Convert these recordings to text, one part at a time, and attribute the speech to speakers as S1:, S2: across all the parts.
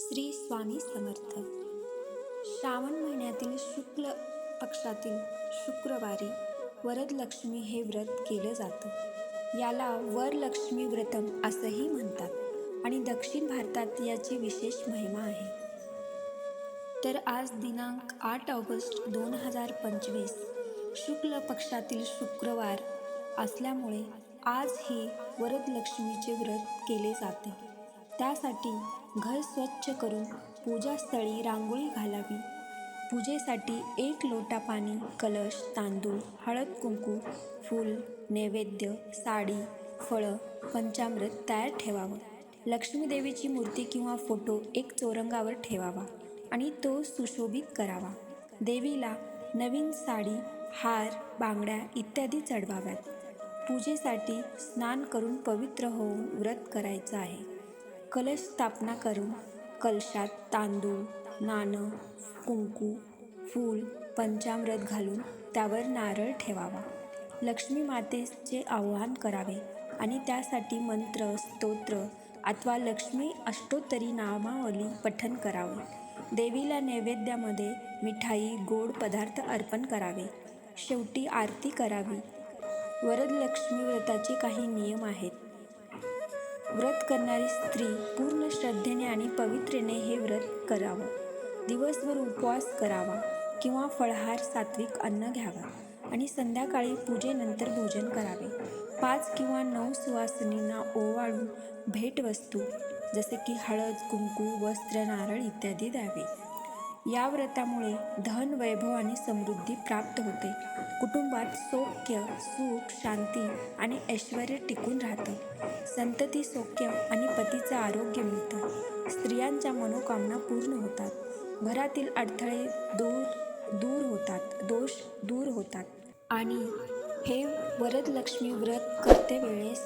S1: श्री स्वामी समर्थ. श्रावण महिन्यातील शुक्ल पक्षातील शुक्रवारी वरदलक्ष्मी हे व्रत केलं जातं. याला वरलक्ष्मी व्रतम असंही म्हणतात आणि दक्षिण भारतात याची विशेष महिमा आहे. तर आज दिनांक आठ ऑगस्ट दोन हजार पंचवीस शुक्ल पक्षातील शुक्रवार असल्यामुळे आज ही वरदलक्ष्मीचे व्रत केले जाते. त्यासाठी घर स्वच्छ करून पूजास्थळी रांगोळी घालावी. पूजेसाठी एक लोटा पाणी कलश तांदूळ हळद कुंकू फूल नैवेद्य साडी फळं पंचामृत तयार ठेवावं. लक्ष्मीदेवीची मूर्ती किंवा फोटो एक चौरंगावर ठेवावा आणि तो सुशोभित करावा. देवीला नवीन साडी हार बांगड्या इत्यादी चढवाव्यात. पूजेसाठी स्नान करून पवित्र होऊन व्रत करायचं आहे. कलश स्थापना करून कलशात तांदूळ नाणं कुंकू फूल पंचामृत घालून त्यावर नारळ ठेवावा. लक्ष्मी मातेचे आवाहन करावे आणि त्यासाठी मंत्र स्तोत्र अथवा लक्ष्मी अष्टोत्तरी नामावली पठन करावे. देवीला नैवेद्यामध्ये मिठाई गोड पदार्थ अर्पण करावे. शेवटी आरती करावी. वरदलक्ष्मी व्रताचे काही नियम आहेत. व्रत करणारी स्त्री पूर्ण श्रद्धेने आणि पवित्रेने हे व्रत करावं. दिवसभर उपवास करावा किंवा फळहार सात्विक अन्न घ्यावा आणि संध्याकाळी पूजेनंतर भोजन करावे. पाच किंवा नऊ सुवासिनींना ओवाळून भेटवस्तू जसे की हळद कुंकू वस्त्र नारळ इत्यादी द्यावे. या व्रतामुळे धन वैभव आणि समृद्धी प्राप्त होते. कुटुंबात सौख्य सुख शांती आणि ऐश्वर टिकून राहतं. संतती सौख्य आणि पतीचं आरोग्य मिळतं. स्त्रियांच्या मनोकामना पूर्ण होतात. घरातील अडथळे दूर दूर होतात. दोष दूर होतात. आणि हे वरदलक्ष्मी व्रत करते वेळेस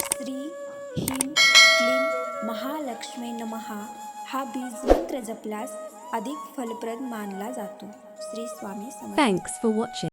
S1: स्त्री हिम क्लीम महालक्ष्मी नमहा हा बीज मंत्र जपल्यास अधिक फलप्रद मानला जातो Shri Swami
S2: thanks for watching.